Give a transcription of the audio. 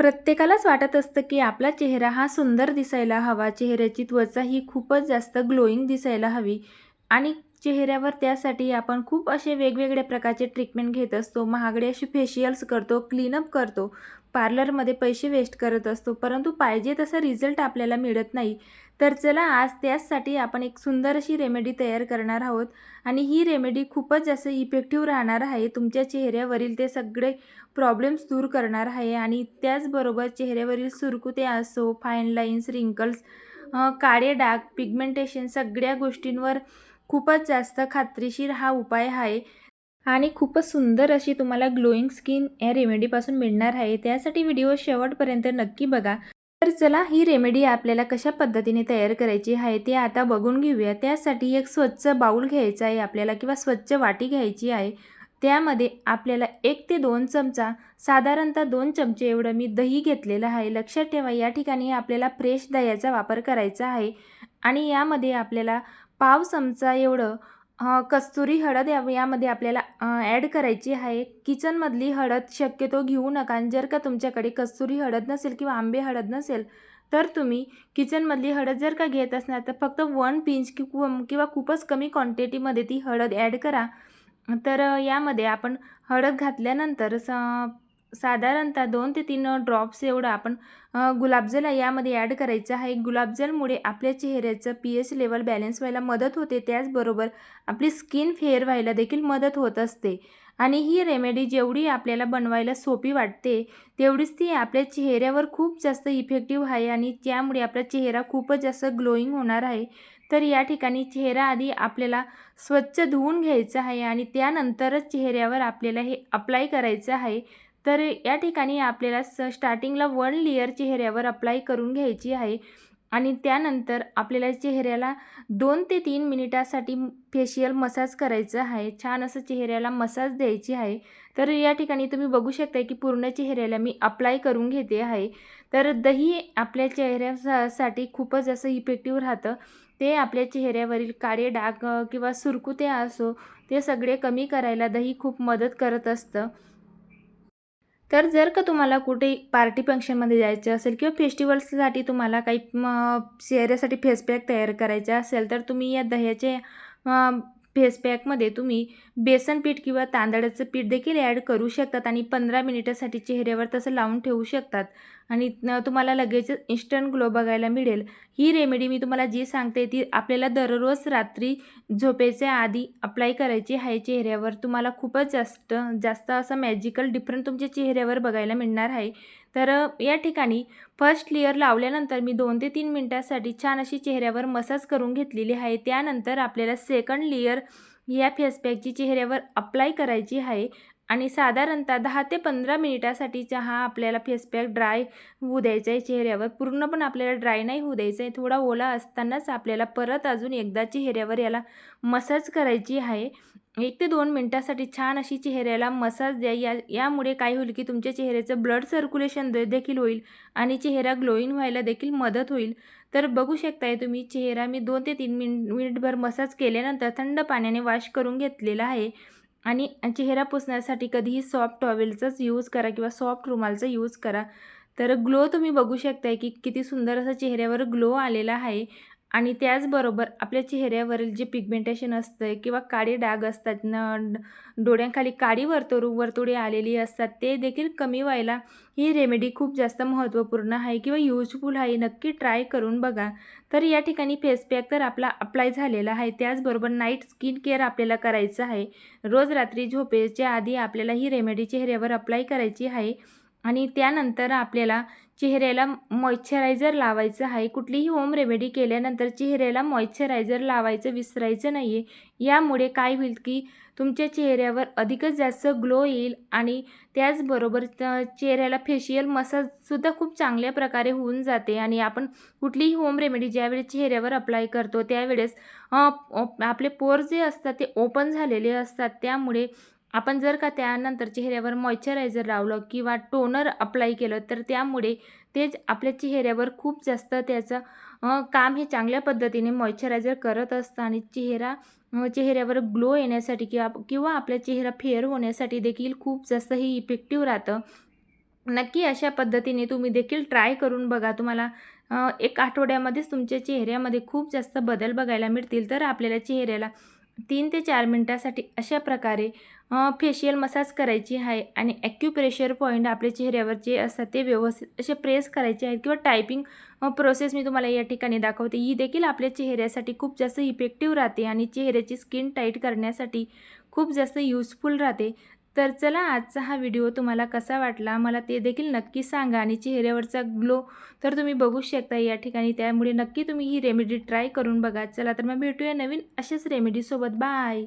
प्रत्येकालाच वाटत असतं की आपला चेहरा हा सुंदर दिसायला हवा. चेहऱ्याची त्वचा ही खूपच जास्त ग्लोईंग दिसायला हवी. आणि चेहऱ्यावर त्यासाठी आपण खूप असे वेगवेगळ्या प्रकारचे ट्रीटमेंट घेत असतो. महागडे असे फेशियल्स करतो क्लीनअप करतो. पार्लरमध्ये पैसे वेस्ट करत असतो. परंतु पाहिजे तसा रिझल्ट आपल्याला मिळत नाही. तर चला आज त्याचसाठी आपण एक सुंदर अशी रेमेडी तयार करणार आहोत. आणि ही रेमेडी खूपच जास्त इफेक्टिव्ह राहणार आहे. तुमच्या चेहऱ्यावरील ते सगळे प्रॉब्लेम्स दूर करणार आहे. आणि त्याचबरोबर चेहऱ्यावरील सुरकुते असो फाईन लाईन्स रिंकल्स काळे डाग पिगमेंटेशन सगळ्या गोष्टींवर खूपच जास्त खात्रीशीर हा उपाय आहे आणि खूपच सुंदर अशी तुम्हाला ग्लोईंग स्किन या रेमेडीपासून मिळणार आहे. त्यासाठी व्हिडिओ शेवटपर्यंत नक्की बघा. तर चला ही रेमेडी आपल्याला कशा पद्धतीने तयार करायची आहे ते आता बघून घेऊया. त्यासाठी एक स्वच्छ बाऊल घ्यायचा आहे आपल्याला किंवा स्वच्छ वाटी घ्यायची आहे. त्यामध्ये आपल्याला एक ते दोन चमचा साधारणतः दोन चमचे एवढं मी दही घेतलेलं आहे. लक्षात ठेवा या ठिकाणी आपल्याला फ्रेश दह्याचा वापर करायचा आहे आणि यामध्ये आपल्याला पाव चमचा एवढं कस्तुरी हळद या यामध्ये आपल्याला ॲड करायची आहे. किचनमधली हळद शक्यतो घेऊ नका जर का तुमच्याकडे कस्तुरी हळद नसेल किंवा आंबे हळद नसेल तर तुम्ही किचनमधली हळद जर का घेत असणार तर फक्त वन पिंच कि किंवा खूपच कमी क्वांटिटीमध्ये ती हळद ॲड करा. तर यामध्ये आपण हळद घातल्यानंतर स साधारणतः दोन ते तीन ड्रॉप्स एवढं आपण गुलाबजल यामध्ये ॲड करायचं आहे. गुलाबजलमुळे आपल्या चेहऱ्याचं पी एच लेवल बॅलन्स व्हायला मदत होते. त्याचबरोबर आपली स्किन फेअर व्हायला देखील मदत होत असते. आणि ही रेमेडी जेवढी आपल्याला बनवायला सोपी वाटते तेवढीच ती आपल्या चेहऱ्यावर खूप जास्त इफेक्टिव्ह आहे आणि त्यामुळे आपला चेहरा खूपच जास्त ग्लोईंग होणार आहे. तर या ठिकाणी चेहरा आधी आपल्याला स्वच्छ धुवून घ्यायचा आहे आणि त्यानंतरच चेहऱ्यावर आपल्याला हे अप्लाय करायचं आहे. तर या ठिकाणी आपल्याला स स्टार्टिंगला वन लेअर चेहऱ्यावर अप्लाय करून घ्यायची आहे. आणि त्यानंतर आपल्याला चेहऱ्याला दोन ते तीन मिनिटासाठी फेशियल मसाज करायचं आहे. छान असं चेहऱ्याला मसाज द्यायची आहे. तर या ठिकाणी तुम्ही बघू शकता की पूर्ण चेहऱ्याला मी अप्लाय करून घेते आहे. तर दही आपल्या चेहऱ्यासाठी खूपच असं इफेक्टिव्ह राहतं. ते आपल्या चेहऱ्यावरील काळे डाग किंवा सुरकुते असो ते सगळे कमी करायला दही खूप मदत करत असतं. तर जर का तुम्हाला कुठे पार्टी फंक्शनमध्ये जायचं असेल किंवा फेस्टिवल्ससाठी तुम्हाला काही चेहऱ्यासाठी फेस पॅक तयार करायचा असेल तर तुम्ही या दह्याचे फेस पॅकमध्ये तुम्ही बेसन पीठ किंवा तांदळाचं पीठ देखील ॲड करू शकतात आणि पंधरा मिनिटासाठी चेहऱ्यावर तसं लावून ठेवू शकतात. आणि तुम्हाला लगेचच इन्स्टंट ग्लो बघायला मिळेल. ही रेमेडी मी तुम्हाला जी सांगते ती आपल्याला दररोज रात्री झोपेच्या आधी अप्लाय करायची आहे. चेहऱ्यावर तुम्हाला खूपच जास्त जास्त असं मॅजिकल डिफरंट तुमच्या चेहऱ्यावर बघायला मिळणार आहे. तर या ठिकाणी फर्स्ट लेअर लावल्यानंतर मी दोन ते तीन मिनटासाठी छान अशी चेहऱ्यावर मसाज करून घेतलेली आहे. त्यानंतर आपल्याला सेकंड लेअर या फेसपॅकची चेहऱ्यावर अप्लाय करायची आहे. आणि साधारणतः दहा ते पंधरा मिनिटासाठी चहा आपल्याला फेसपॅक ड्राय होऊ द्यायचा आहे चेहऱ्यावर. पूर्ण पण आपल्याला ड्राय नाही होऊ द्यायचं आहे. थोडा ओला असतानाच आपल्याला परत अजून एकदा चेहऱ्यावर याला मसाज करायची आहे. एक ते दोन मिनटासाठी छान अशी चेहऱ्याला मसाज द्या. या यामुळे काय होईल की तुमच्या चेहऱ्याचं ब्लड सर्क्युलेशन दे देखील होईल आणि चेहरा ग्लोईंग व्हायला देखील मदत होईल. तर बघू शकताय तुम्ही चेहरा मी दोन ते तीन मिनिट मिनिटभर मसाज केल्यानंतर थंड पाण्याने वॉश करून घेतलेला आहे. आणि चेहरा पुसण्यासाठी कधीही सॉफ्ट टॉवेलचाच यूज करा किंवा सॉफ्ट रुमालचा यूज करा. तर ग्लो तुम्ही बघू शकताय की किती सुंदर असा चेहऱ्यावर ग्लो आलेला आहे. आणि त्याचबरोबर आपल्या चेहऱ्यावरील जे पिगमेंटेशन असतं किंवा काळे डाग असतात न डोळ्यांखाली काळी वर्तुरू वर्तुळे आलेली असतात ते देखील कमी व्हायला ही रेमेडी खूप जास्त महत्त्वपूर्ण आहे किंवा यूजफुल आहे. नक्की ट्राय करून बघा. तर या ठिकाणी फेस पॅक तर आपला अप्लाय झालेला आहे. त्याचबरोबर नाईट स्किन केअर आपल्याला करायचं आहे. रोज रात्री झोपेच्या आधी आपल्याला ही रेमेडी चेहऱ्यावर अप्लाय करायची आहे. आणि त्यानंतर आपल्याला चेहऱ्याला मॉइश्चरायझर लावायचं आहे. कुठलीही होम रेमेडी केल्यानंतर चेहऱ्याला मॉइश्चरायझर लावायचं विसरायचं नाही आहे यामुळे काय होईल की तुमच्या चेहऱ्यावर अधिकच जास्त ग्लो येईल आणि त्याचबरोबर चेहऱ्याला फेशियल मसाजसुद्धा खूप चांगल्या प्रकारे होऊन जाते आणि आपण कुठलीही होम रेमेडी ज्यावेळेस चेहऱ्यावर अप्लाय करतो त्यावेळेस आपले पोर जे असतात ते ओपन झालेले असतात. त्यामुळे आपण जर का त्यानंतर चेहऱ्यावर मॉइश्चरायझर लावलं किंवा टोनर अप्लाय केलं तर त्यामुळे तेच आपल्या चेहऱ्यावर खूप जास्त त्याचं काम हे चांगल्या पद्धतीने मॉइश्चरायझर करत असतं आणि चेहरा चेहऱ्यावर ग्लो येण्यासाठी किंवा किंवा आपला चेहरा फेअर होण्यासाठी देखील खूप जास्त हे इफेक्टिव्ह राहतं. नक्की अशा पद्धतीने तुम्ही देखील ट्राय करून बघा. तुम्हाला एक आठवड्यामध्येच तुमच्या चेहऱ्यामध्ये खूप जास्त बदल बघायला मिळतील. तर आपल्याला चेहऱ्याला तीन ते चार मिनटासाठी अशा प्रकारे फेशियल मसाज करायची आहे आणि ॲक्युप्रेशर पॉईंट आपल्या चेहऱ्यावर जे असतात ते व्यवस्थित असे प्रेस करायचे आहेत किंवा टायपिंग प्रोसेस मी तुम्हाला या ठिकाणी दाखवते. ही देखील आपल्या चेहऱ्यासाठी खूप जास्त इफेक्टिव्ह राहते आणि चेहऱ्याची स्किन टाईट करण्यासाठी खूप जास्त युजफुल राहते. तर चला आजचा हा व्हिडिओ तुम्हाला कसा वाटला मला ते देखील नक्की सांगा आणि चेहऱ्यावरचा ग्लो तर तुम्ही बघू शकता या ठिकाणी. त्यामुळे नक्की तुम्ही ही रेमेडी ट्राय करून बघा. चला तर मग भेटूया नवीन अशाच रेमेडीसोबत. बाय!